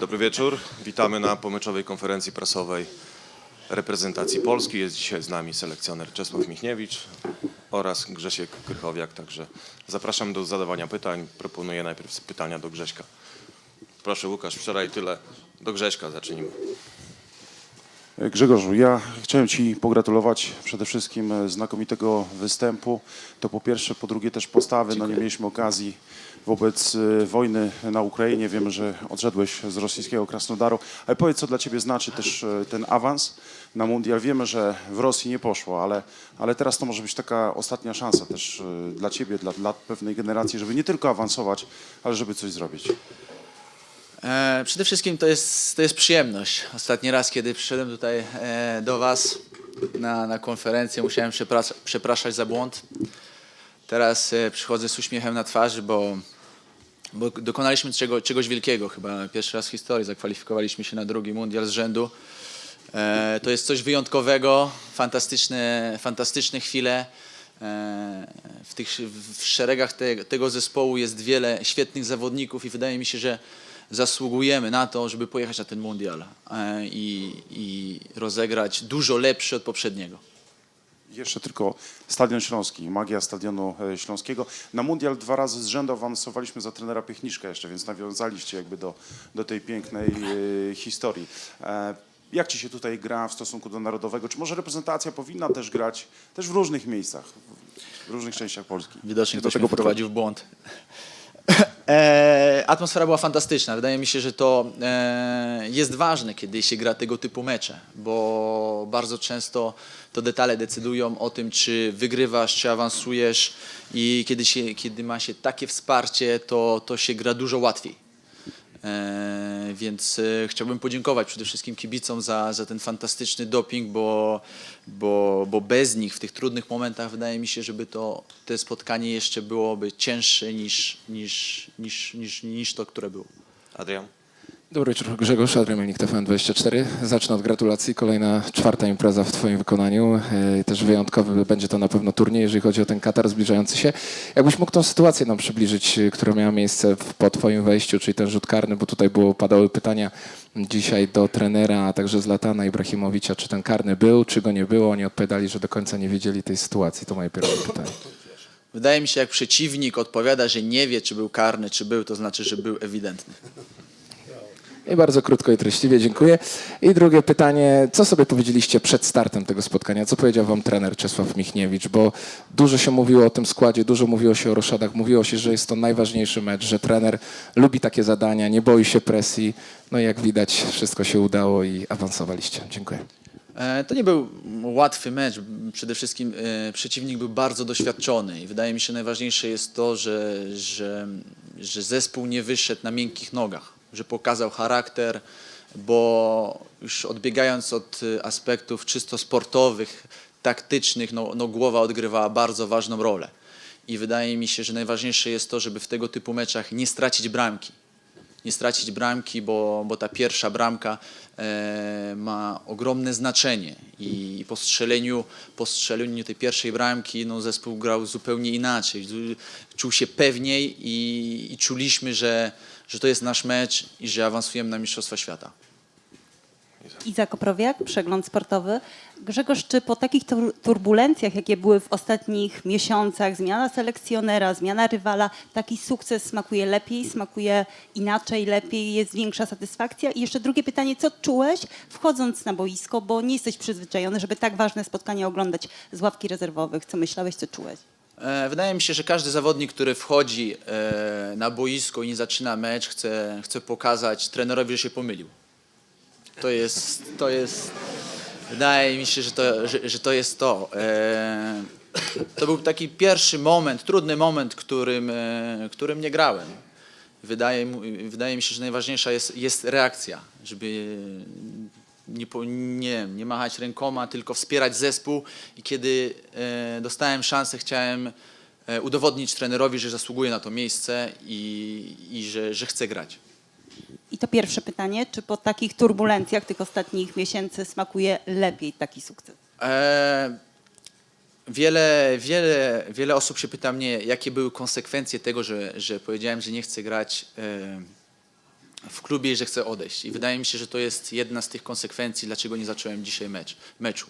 Dobry wieczór. Witamy na pomyczowej konferencji prasowej reprezentacji Polski. Jest dzisiaj z nami selekcjoner Czesław Michniewicz oraz Grzesiek Krychowiak. Także zapraszam do zadawania pytań. Proponuję najpierw pytania do Grześka. Proszę Łukasz, wczoraj tyle. Do Grześka zacznijmy. Grzegorzu, ja chciałem Ci pogratulować przede wszystkim e, znakomitego występu. To po pierwsze, po drugie też postawy. No nie mieliśmy okazji wobec e, wojny na Ukrainie. Wiemy, że odszedłeś z rosyjskiego Krasnodaru. Ale powiedz, co dla Ciebie znaczy też e, ten awans na mundial. Wiemy, że w Rosji nie poszło, ale, ale teraz to może być taka ostatnia szansa też dla Ciebie, dla, dla pewnej generacji, żeby nie tylko awansować, ale żeby coś zrobić. E, przede wszystkim to jest, to jest przyjemność. Ostatni raz, kiedy przyszedłem tutaj e, do Was na, na konferencję, musiałem przepras- przepraszać za błąd. Teraz e, przychodzę z uśmiechem na twarzy, bo, bo dokonaliśmy czego, czegoś wielkiego. Chyba pierwszy raz w historii zakwalifikowaliśmy się na drugi mundial z rzędu. To jest coś wyjątkowego, fantastyczne, fantastyczne chwile. W, tych, w szeregach te, tego zespołu jest wiele świetnych zawodników i wydaje mi się, że zasługujemy na to, żeby pojechać na ten mundial e, i, i rozegrać dużo lepszy od poprzedniego. Jeszcze tylko Stadion Śląski, magia Stadionu e, Śląskiego. Na mundial dwa razy z rzędu awansowaliśmy za trenera Piechniczka jeszcze, więc nawiązaliście jakby do, do tej pięknej e, historii. E, jak ci się tutaj gra w stosunku do narodowego? Czy może reprezentacja powinna też grać też w różnych miejscach, w różnych częściach Polski? Widocznie ktoś tego mnie wprowadził w błąd. E, atmosfera była fantastyczna. Wydaje mi się, że to e, jest ważne, kiedy się gra tego typu mecze, bo bardzo często to detale decydują o tym, czy wygrywasz, czy awansujesz i kiedy, się, kiedy ma się takie wsparcie, to, to się gra dużo łatwiej. E, więc e, chciałbym podziękować przede wszystkim kibicom za, za ten fantastyczny doping, bo, bo, bo bez nich w tych trudnych momentach wydaje mi się, żeby to te spotkanie jeszcze byłoby cięższe niż, niż, niż, niż, niż to, które było. Adrian? Dobry wieczór, Grzegorz, Adrian Melnik, TVN24. Zacznę od gratulacji. Kolejna czwarta impreza w Twoim wykonaniu. E, Też wyjątkowy będzie to na pewno turniej, jeżeli chodzi o ten Katar zbliżający się. Jakbyś mógł tą sytuację nam przybliżyć, e, która miała miejsce po Twoim wejściu, czyli ten rzut karny, bo tutaj było, padały pytania dzisiaj do trenera, a także z Latana Ibrahimowicza, czy ten karny był, czy go nie było. Oni odpowiadali, że do końca nie wiedzieli tej sytuacji. To moje pierwsze pytanie. Wydaje mi się, jak przeciwnik odpowiada, że nie wie, czy był karny, czy był, to znaczy, że był ewidentny. I bardzo krótko i treściwie dziękuję. I drugie pytanie, co sobie powiedzieliście przed startem tego spotkania? Co powiedział wam trener Czesław Michniewicz? Bo dużo się mówiło o tym składzie, dużo mówiło się o roszadach, mówiło się, że jest to najważniejszy mecz, że trener lubi takie zadania, nie boi się presji. No i jak widać, wszystko się udało i awansowaliście. Dziękuję. E, To nie był łatwy mecz. Przede wszystkim e, przeciwnik był bardzo doświadczony i wydaje mi się najważniejsze jest to, że, że, że zespół nie wyszedł na miękkich nogach, że pokazał charakter, bo już odbiegając od e, aspektów czysto sportowych, taktycznych, no, no głowa odgrywała bardzo ważną rolę. I wydaje mi się, że najważniejsze jest to, żeby w tego typu meczach nie stracić bramki nie stracić bramki, bo, bo ta pierwsza bramka e, ma ogromne znaczenie i po strzeleniu, po strzeleniu tej pierwszej bramki no, zespół grał zupełnie inaczej. Zu- Czuł się pewniej i, i czuliśmy, że, że to jest nasz mecz i że awansujemy na Mistrzostwa Świata. Iza Koprowiak, przegląd sportowy. Grzegorz, czy po takich tur- turbulencjach, jakie były w ostatnich miesiącach, zmiana selekcjonera, zmiana rywala, taki sukces smakuje lepiej, smakuje inaczej, lepiej, jest większa satysfakcja? I jeszcze drugie pytanie, co czułeś wchodząc na boisko, bo nie jesteś przyzwyczajony, żeby tak ważne spotkania oglądać z ławki rezerwowych. Co myślałeś, co czułeś? E, Wydaje mi się, że każdy zawodnik, który wchodzi e, na boisko i nie zaczyna mecz, chce, chce pokazać trenerowi, że się pomylił. To jest, to jest, wydaje mi się, że to, że, że to jest to. E, To był taki pierwszy moment, trudny moment, którym, którym nie grałem. Wydaje, wydaje mi się, że najważniejsza jest, jest reakcja, żeby nie, nie, nie machać rękoma, tylko wspierać zespół. I kiedy e, dostałem szansę, chciałem e, udowodnić trenerowi, że zasługuję na to miejsce i, i że, że chcę grać. I to pierwsze pytanie, czy po takich turbulencjach tych ostatnich miesięcy smakuje lepiej taki sukces? E, wiele, wiele, wiele osób się pyta mnie, jakie były konsekwencje tego, że, że powiedziałem, że nie chcę grać e, w klubie że chcę odejść. I wydaje mi się, że to jest jedna z tych konsekwencji, dlaczego nie zacząłem dzisiaj mecz, meczu.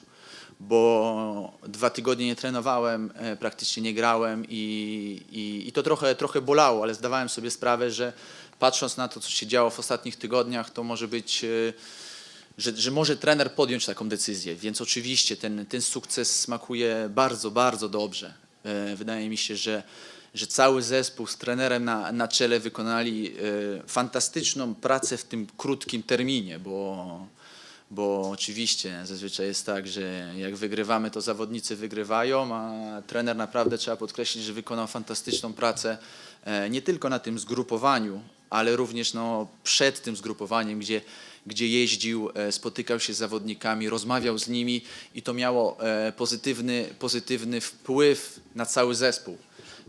Bo dwa tygodnie nie trenowałem, e, praktycznie nie grałem i, i, i to trochę, trochę bolało, ale zdawałem sobie sprawę, że patrząc na to, co się działo w ostatnich tygodniach, to może być, e, że, że może trener podjąć taką decyzję. Więc oczywiście ten, ten sukces smakuje bardzo, bardzo dobrze. E, Wydaje mi się, że, że cały zespół z trenerem na, na czele wykonali e, fantastyczną pracę w tym krótkim terminie, bo, bo oczywiście zazwyczaj jest tak, że jak wygrywamy, to zawodnicy wygrywają, a trener naprawdę trzeba podkreślić, że wykonał fantastyczną pracę e, nie tylko na tym zgrupowaniu, ale również no, przed tym zgrupowaniem, gdzie, gdzie jeździł, e, spotykał się z zawodnikami, rozmawiał z nimi i to miało pozytywny, pozytywny wpływ na cały zespół.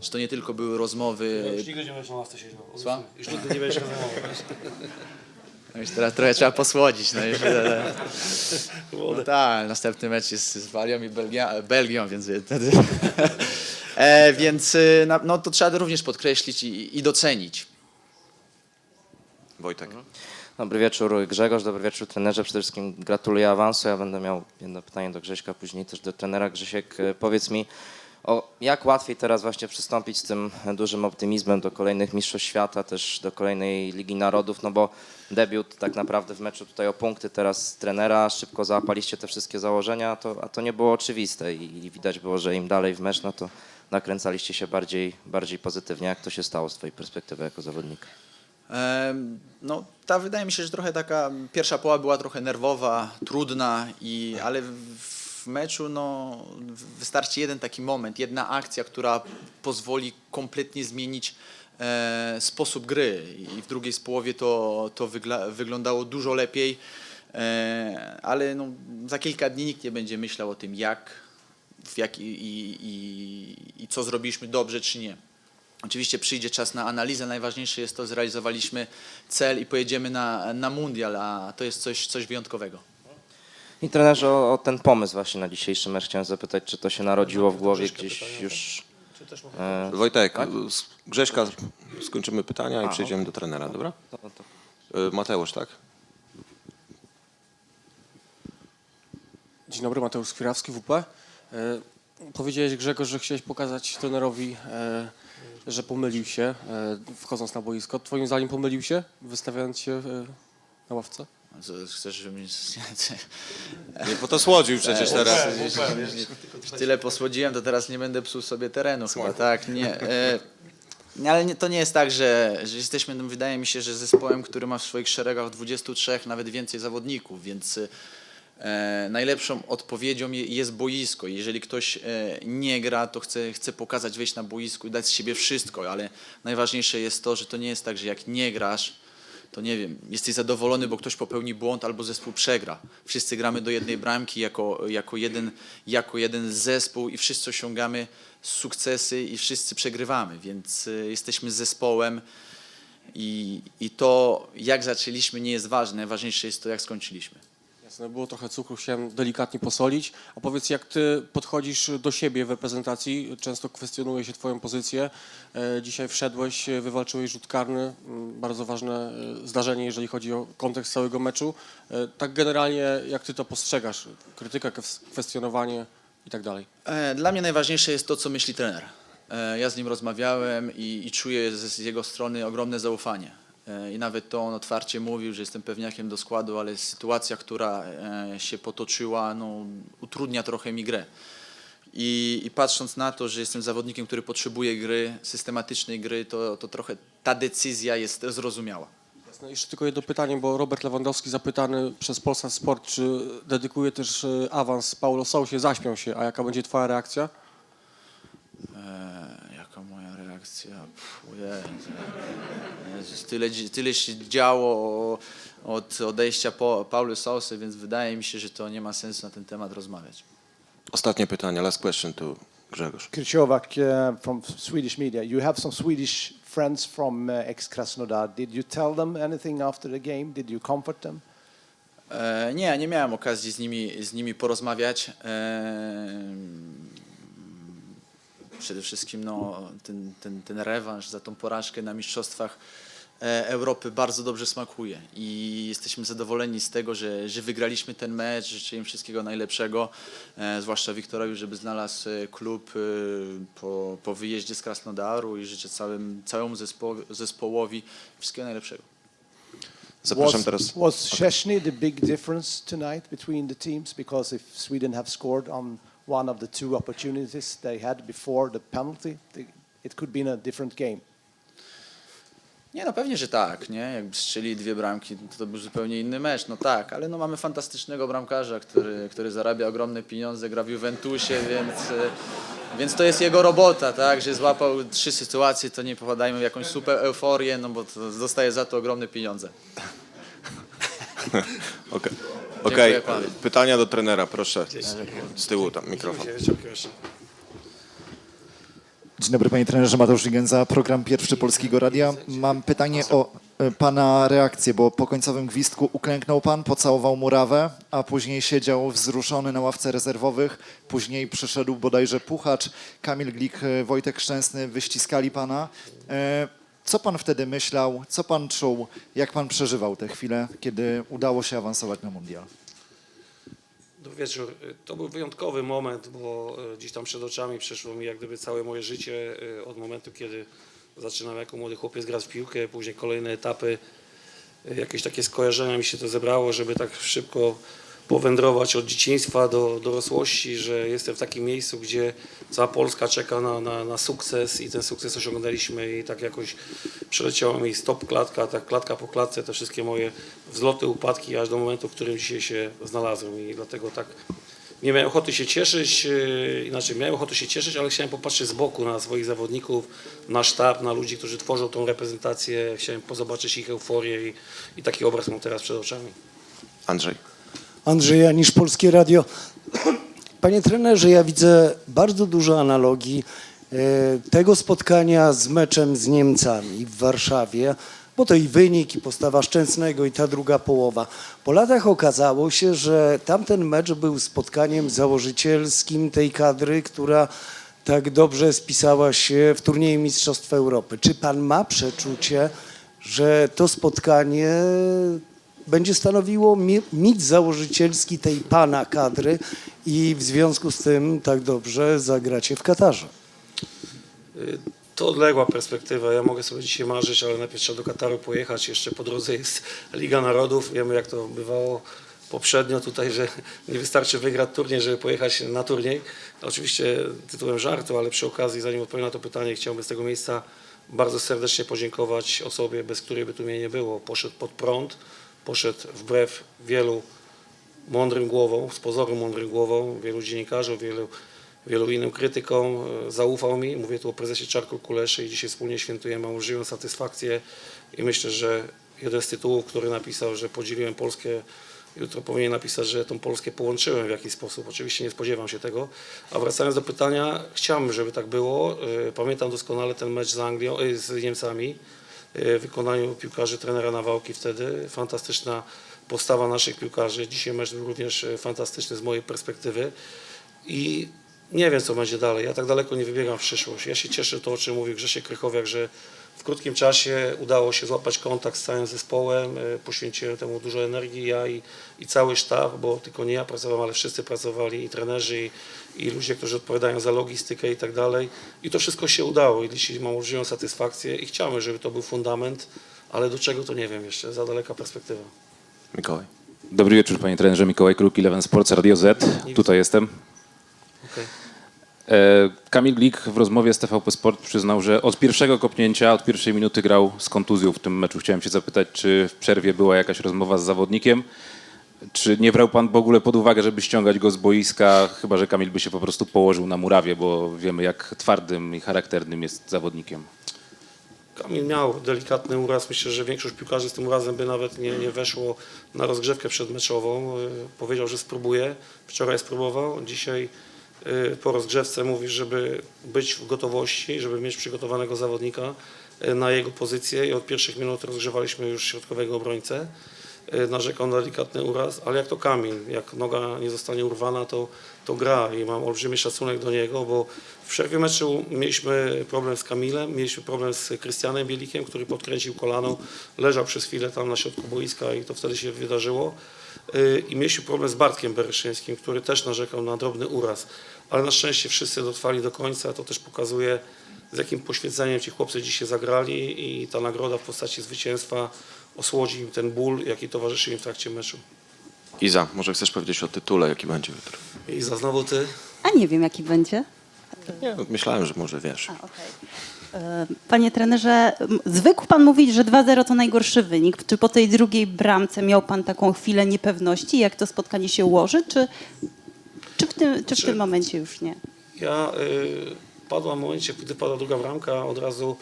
Że to nie tylko były rozmowy. Już nigdy nie będziesz na łasce siedział. Słucham? Już nigdy nie będziesz rozmawiał. No już teraz trochę trzeba posłodzić. No, już, no tak, następny mecz jest z Walią i Belgia, Belgią, więc wtedy. e, więc na- no, to trzeba również podkreślić i, i docenić. Wojtek. Dobry wieczór Grzegorz, dobry wieczór trenerze. Przede wszystkim gratuluję awansu. Ja będę miał jedno pytanie do Grześka, później też do trenera. Grzesiek, e, powiedz mi, o, jak łatwiej teraz właśnie przystąpić z tym dużym optymizmem do kolejnych Mistrzostw Świata, też do kolejnej Ligi Narodów, no bo debiut tak naprawdę w meczu tutaj o punkty teraz trenera, szybko załapaliście te wszystkie założenia, a to, a to nie było oczywiste i, i widać było, że im dalej w mecz, no to nakręcaliście się bardziej, bardziej pozytywnie. Jak to się stało z twojej perspektywy jako zawodnika? No, ta wydaje mi się, że trochę taka pierwsza połowa była trochę nerwowa, trudna, i, ale w- w meczu no, wystarczy jeden taki moment, jedna akcja, która pozwoli kompletnie zmienić e, sposób gry. I w drugiej połowie to, to wyglądało dużo lepiej, e, ale no, za kilka dni nikt nie będzie myślał o tym, jak, jak i, i, i, i co zrobiliśmy dobrze, czy nie. Oczywiście przyjdzie czas na analizę. Najważniejsze jest to, zrealizowaliśmy cel i pojedziemy na, na mundial, a to jest coś, coś wyjątkowego. I trenerze o, o ten pomysł właśnie na dzisiejszy mecz chciałem zapytać, czy to się narodziło w głowie gdzieś już... E, Wojtek, z Grześka skończymy pytania i przejdziemy do trenera, dobra? to, to. E, Mateusz, tak? Dzień dobry, Mateusz Skwirawski, WP. E, Powiedziałeś Grzegorz, że chciałeś pokazać trenerowi, e, że pomylił się e, wchodząc na boisko. Twoim zdaniem pomylił się, wystawiając się e, na ławce? Co, Chcesz, żebym... Nie po to słodził przecież teraz. Tyle posłodziłem, to teraz nie będę psuł sobie terenu chyba, tak? Nie. E, nie, ale nie, to nie jest tak, że, że jesteśmy, no, wydaje mi się, że zespołem, który ma w swoich szeregach 23, nawet więcej zawodników, więc e, najlepszą odpowiedzią je, jest boisko. Jeżeli ktoś e, nie gra, to chce, chce pokazać, wejść na boisku i dać z siebie wszystko, ale najważniejsze jest to, że to nie jest tak, że jak nie grasz, to nie wiem, jesteś zadowolony, bo ktoś popełni błąd albo zespół przegra. Wszyscy gramy do jednej bramki jako, jako, jeden, jako jeden zespół i wszyscy osiągamy sukcesy i wszyscy przegrywamy, więc y, jesteśmy zespołem i, i to jak zaczęliśmy nie jest ważne, najważniejsze jest to jak skończyliśmy. Jasne, było trochę cukru, chciałem delikatnie posolić. A powiedz, jak ty podchodzisz do siebie w reprezentacji? Często kwestionuje się twoją pozycję. E, Dzisiaj wszedłeś, e, wywalczyłeś rzut karny. Mm, Bardzo ważne e, zdarzenie, jeżeli chodzi o kontekst całego meczu. Tak generalnie, jak ty to postrzegasz? Krytyka, kwes- kwestionowanie i tak dalej. Dla mnie najważniejsze jest to, co myśli trener. Ja z nim rozmawiałem i, i czuję z jego strony ogromne zaufanie. E, I nawet to on otwarcie mówił, że jestem pewniakiem do składu, ale sytuacja, która e, się potoczyła, no, utrudnia trochę mi grę. I, I patrząc na to, że jestem zawodnikiem, który potrzebuje gry, systematycznej gry, to, to trochę ta decyzja jest zrozumiała. Jasne. Jeszcze tylko jedno pytanie, bo Robert Lewandowski zapytany przez Polsat Sport, czy dedykuje też e, awans Paulo Sousie, zaśmiał się. A jaka będzie twoja reakcja? E, jaka Pff, Jezu. Jezus, tyle, tyle się działo od odejścia po, Paulo Sousy, więc wydaje mi się, że to nie ma sensu na ten temat rozmawiać. Ostatnie pytanie, last question to Grzegorz. Krychowiak uh, from Swedish media. You have some Swedish friends from uh, ex Krasnodar. Did you tell them anything after the game? Did you comfort them? E, nie, nie miałem okazji z nimi, z nimi porozmawiać. E, przede wszystkim no, ten, ten, ten rewanż za tą porażkę na mistrzostwach e, Europy bardzo dobrze smakuje i jesteśmy zadowoleni z tego, że, że wygraliśmy ten mecz. Życzę im wszystkiego najlepszego, e, zwłaszcza Wiktorowi, żeby znalazł e, klub po, po wyjeździe z Krasnodaru i życzę całym, całemu zespo, zespołowi wszystkiego najlepszego. Zapraszam was, teraz. Was Szczesny the big difference tonight between the teams? Because if Sweden have scored on one of the two opportunities they had before the penalty, it could be a different game. Nie, no pewnie, że tak, nie? Jakby strzeli dwie bramki, to, to był zupełnie inny mecz, no tak, ale no mamy fantastycznego bramkarza, który, który zarabia ogromne pieniądze, gra w Juventusie, więc, e, więc to jest jego robota, tak? Że złapał trzy sytuacje, to nie popadajmy w jakąś super euforię, no bo to dostaje za to ogromne pieniądze. Okej. Dziękuję Okej, pytania do trenera, proszę. Z tyłu tam mikrofon. Dzień dobry panie trenerze, Mateusz Ligenza, program Pierwszy Polskiego Radia. Mam pytanie o e, pana reakcję, bo po końcowym gwizdku uklęknął pan, pocałował murawę, a później siedział wzruszony na ławce rezerwowych. Później przyszedł bodajże Puchacz, Kamil Glik, e, Wojtek Szczęsny, wyściskali pana. E, Co pan wtedy myślał, co pan czuł, jak pan przeżywał te chwile, kiedy udało się awansować na mundial? Dobry wieczór. To był wyjątkowy moment, bo e, gdzieś tam przed oczami przeszło mi jak gdyby całe moje życie e, od momentu, kiedy zaczynałem jako młody chłopiec grać w piłkę, później kolejne etapy, e, jakieś takie skojarzenia mi się to zebrało, żeby tak szybko powędrować od dzieciństwa do dorosłości, że jestem w takim miejscu, gdzie cała Polska czeka na, na, na sukces i ten sukces osiągnęliśmy i tak jakoś przeleciała mi stop klatka, tak klatka po klatce, te wszystkie moje wzloty, upadki, aż do momentu, w którym dzisiaj się znalazłem i dlatego tak nie miałem ochoty się cieszyć, yy, inaczej miałem ochotę się cieszyć, ale chciałem popatrzeć z boku na swoich zawodników, na sztab, na ludzi, którzy tworzą tą reprezentację, chciałem pozobaczyć ich euforię i, i taki obraz mam teraz przed oczami. Andrzej. Andrzej Janisz, Polskie Radio. Panie trenerze, ja widzę bardzo dużo analogii e, tego spotkania z meczem z Niemcami w Warszawie, bo to i wynik, i postawa Szczęsnego, i ta druga połowa. Po latach okazało się, że tamten mecz był spotkaniem założycielskim tej kadry, która tak dobrze spisała się w turnieju Mistrzostw Europy. Czy pan ma przeczucie, że to spotkanie będzie stanowiło mi- mit założycielski tej pana kadry i w związku z tym tak dobrze zagracie w Katarze. To odległa perspektywa. Ja mogę sobie dzisiaj marzyć, ale najpierw trzeba do Kataru pojechać. Jeszcze po drodze jest Liga Narodów. Wiemy, jak to bywało poprzednio tutaj, że nie wystarczy wygrać turniej, żeby pojechać na turniej. Oczywiście tytułem żartu, ale przy okazji, zanim odpowiem na to pytanie, chciałbym z tego miejsca bardzo serdecznie podziękować osobie, bez której by tu mnie nie było. Poszedł pod prąd, poszedł wbrew wielu mądrym głową, z pozoru mądrym głową, wielu dziennikarzom, wielu, wielu innym krytykom e, zaufał mi. Mówię tu o prezesie Czarku Kuleszy i dzisiaj wspólnie świętujemy olbrzymią satysfakcję i myślę, że jeden z tytułów, który napisał, że podzieliłem Polskę, jutro powinien napisać, że tą Polskę połączyłem w jakiś sposób. Oczywiście nie spodziewam się tego. A wracając do pytania, chciałbym, żeby tak było. E, Pamiętam doskonale ten mecz z Anglią, e, z Niemcami w wykonaniu piłkarzy trenera Nawałki wtedy. Fantastyczna postawa naszych piłkarzy. Dzisiaj mecz był również e, fantastyczny z mojej perspektywy i nie wiem, co będzie dalej. Ja tak daleko nie wybiegam w przyszłość. Ja się cieszę to, o czym mówił Grzesiek Krychowiak, że w krótkim czasie udało się złapać kontakt z całym zespołem. E, Poświęciłem temu dużo energii, ja i, i cały sztab, bo tylko nie ja pracowałem, ale wszyscy pracowali, i trenerzy, i, i ludzie, którzy odpowiadają za logistykę i tak dalej. I to wszystko się udało i dzisiaj mam olbrzymią satysfakcję i chciałbym, żeby to był fundament, ale do czego to nie wiem jeszcze, za daleka perspektywa. Mikołaj. Dobry wieczór panie trenerze, Mikołaj Kruk, Eleven Sports, Radio Z. Tutaj jestem. E, Kamil Glik w rozmowie z TVP Sport przyznał, że od pierwszego kopnięcia, od pierwszej minuty grał z kontuzją w tym meczu. Chciałem się zapytać, czy w przerwie była jakaś rozmowa z zawodnikiem? Czy nie brał pan w ogóle pod uwagę, żeby ściągać go z boiska, chyba że Kamil by się po prostu położył na murawie, bo wiemy jak twardym i charakternym jest zawodnikiem. Kamil miał delikatny uraz. Myślę, że większość piłkarzy z tym urazem by nawet nie, nie weszło na rozgrzewkę przedmeczową. Y, Powiedział, że spróbuje. Wczoraj spróbował. Dzisiaj po rozgrzewce mówi, żeby być w gotowości, żeby mieć przygotowanego zawodnika y, na jego pozycję i od pierwszych minut rozgrzewaliśmy już środkowego obrońcę. y, narzekał na delikatny uraz, ale jak to Kamil, jak noga nie zostanie urwana, to, to gra i mam olbrzymi szacunek do niego, bo w przerwie meczu mieliśmy problem z Kamilem, mieliśmy problem z Krystianem Bielikiem, który podkręcił kolano, leżał przez chwilę tam na środku boiska i to wtedy się wydarzyło. Y, I mieliśmy problem z Bartkiem Bereszyńskim, który też narzekał na drobny uraz, ale na szczęście wszyscy dotrwali do końca, to też pokazuje z jakim poświęceniem ci chłopcy dzisiaj zagrali i ta nagroda w postaci zwycięstwa osłodzi im ten ból, jaki towarzyszy im w trakcie meczu. Iza, może chcesz powiedzieć o tytule, jaki będzie jutro? I za znowu ty. A nie wiem, jaki będzie. Nie, myślałem, że może wiesz. E, Panie trenerze, zwykł pan mówić, że 2-0 to najgorszy wynik. Czy po tej drugiej bramce miał pan taką chwilę niepewności, jak to spotkanie się ułoży, czy, czy, w, tym, czy w tym momencie już nie? Ja y, padła w momencie, gdy padła druga bramka, od razu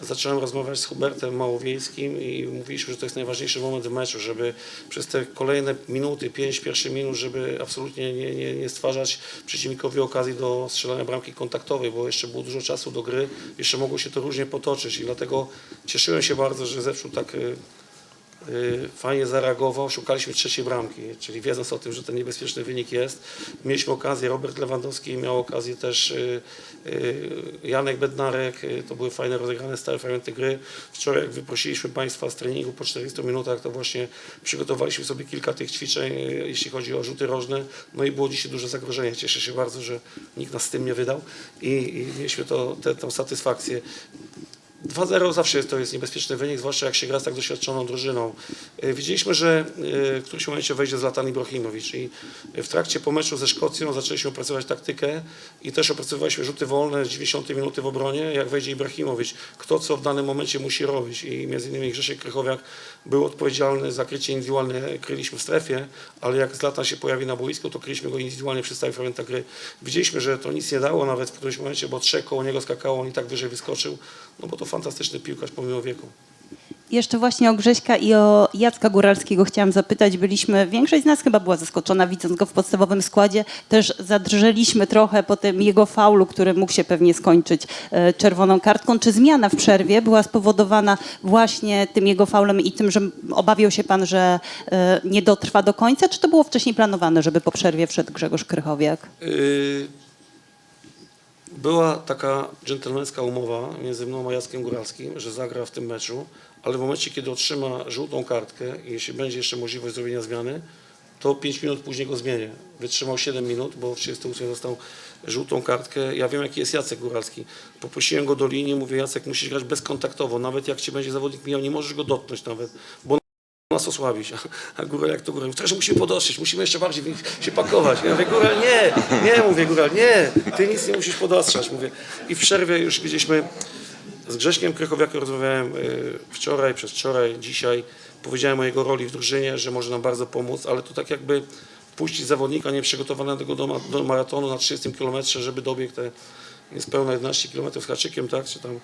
zacząłem rozmawiać z Hubertem Małowiejskim i mówiliśmy, że to jest najważniejszy moment w meczu, żeby przez te kolejne minuty, pięć pierwszych minut, żeby absolutnie nie, nie, nie stwarzać przeciwnikowi okazji do strzelania bramki kontaktowej, bo jeszcze było dużo czasu do gry, jeszcze mogło się to różnie potoczyć i dlatego cieszyłem się bardzo, że zepsuł tak y, fajnie zareagował, szukaliśmy trzeciej bramki, czyli wiedząc o tym, że ten niebezpieczny wynik jest. Mieliśmy okazję, Robert Lewandowski miał okazję też, y, y, Janek Bednarek, y, to były fajne rozegrane stałe fragmenty gry. Wczoraj jak wyprosiliśmy Państwa z treningu po 40 minutach, to właśnie przygotowaliśmy sobie kilka tych ćwiczeń, y, jeśli chodzi o rzuty rożne, no i było dzisiaj duże zagrożenie. Cieszę się bardzo, że nikt nas z tym nie wydał i, i mieliśmy to, satysfakcję. 2-0 zawsze jest, to jest niebezpieczny wynik, zwłaszcza jak się gra z tak doświadczoną drużyną. Y, Widzieliśmy, że y, w którymś momencie wejdzie Zlatan Ibrahimowicz i w trakcie po meczu ze Szkocją zaczęliśmy opracować taktykę i też opracowaliśmy rzuty wolne z 90 minuty w obronie, jak wejdzie Ibrahimowicz, kto co w danym momencie musi robić i między innymi Grzesiek Krychowiak był odpowiedzialny za krycie indywidualne, kryliśmy w strefie, ale jak Zlatan się pojawi na boisku, to kryliśmy go indywidualnie przy stałych fragmentach gry. Widzieliśmy, że to nic nie dało nawet w którymś momencie, bo trzech koło niego skakało, on i tak wyżej wyskoczył, no bo to fantastyczny piłkarz pomimo wieku. Jeszcze właśnie o Grześka i o Jacka Góralskiego chciałam zapytać. Byliśmy, większość z nas chyba była zaskoczona widząc go w podstawowym składzie. Też zadrżeliśmy trochę po tym jego faulu, który mógł się pewnie skończyć e, czerwoną kartką. Czy zmiana w przerwie była spowodowana właśnie tym jego faulem i tym, że obawiał się pan, że e, nie dotrwa do końca? Czy to było wcześniej planowane, żeby po przerwie wszedł Grzegorz Krychowiak? Yy, Była taka dżentelmeńska umowa między mną a Jackiem Góralskim, że zagra w tym meczu, ale w momencie, kiedy otrzyma żółtą kartkę i jeśli będzie jeszcze możliwość zrobienia zmiany, to 5 minut później go zmienię. Wytrzymał 7 minut, bo w 38 dostał żółtą kartkę. Ja wiem, jaki jest Jacek Góralski. Poprosiłem go do linii, mówię, Jacek, musisz grać bezkontaktowo. Nawet jak ci będzie zawodnik mijał, nie możesz go dotknąć nawet, bo nas osłabić. A, a Góral jak to Góral? Że musimy podotrzeć, musimy jeszcze bardziej się pakować. Ja mówię, Góral, nie, nie, mówię, Góral, nie, ty nic nie musisz podostrzać, mówię. I w przerwie już gdzieśmy z Grześkiem Krychowiakiem rozmawiałem y, wczoraj, przedwczoraj, dzisiaj. Powiedziałem o jego roli w drużynie, że może nam bardzo pomóc, ale to tak jakby puścić zawodnika nieprzygotowanego do, do maratonu na 30 km, żeby dobiegł te niespełna 11 km haczykiem, tak, czy tam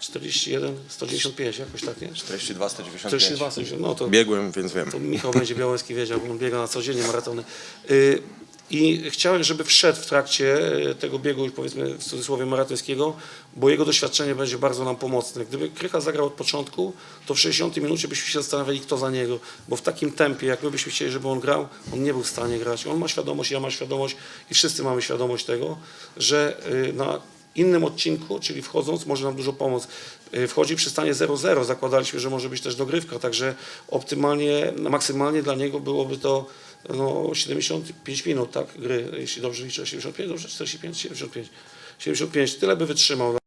41, 195, jakoś tak, nie? 42, 195. 42, 190, no to Biegłem, więc wiem. to Michał będzie Białęski wiedział, bo on biega na codziennie maratony. Y, I chciałem, żeby wszedł w trakcie y, tego biegu, już powiedzmy w cudzysłowie maratońskiego, bo jego doświadczenie będzie bardzo nam pomocne. Gdyby Krycha zagrał od początku, to w 60 minucie byśmy się zastanawiali, kto za niego, bo w takim tempie, jak my byśmy chcieli, żeby on grał, on nie był w stanie grać. On ma świadomość, ja mam świadomość i wszyscy mamy świadomość tego, że y, na innym odcinku, czyli wchodząc, może nam dużo pomóc. Y, Wchodzi przy stanie 0-0, zakładaliśmy, że może być też dogrywka, także optymalnie, maksymalnie dla niego byłoby to no, 75 minut tak, gry, jeśli dobrze liczę, 75, dobrze, 45, 75. 75, tyle by wytrzymał.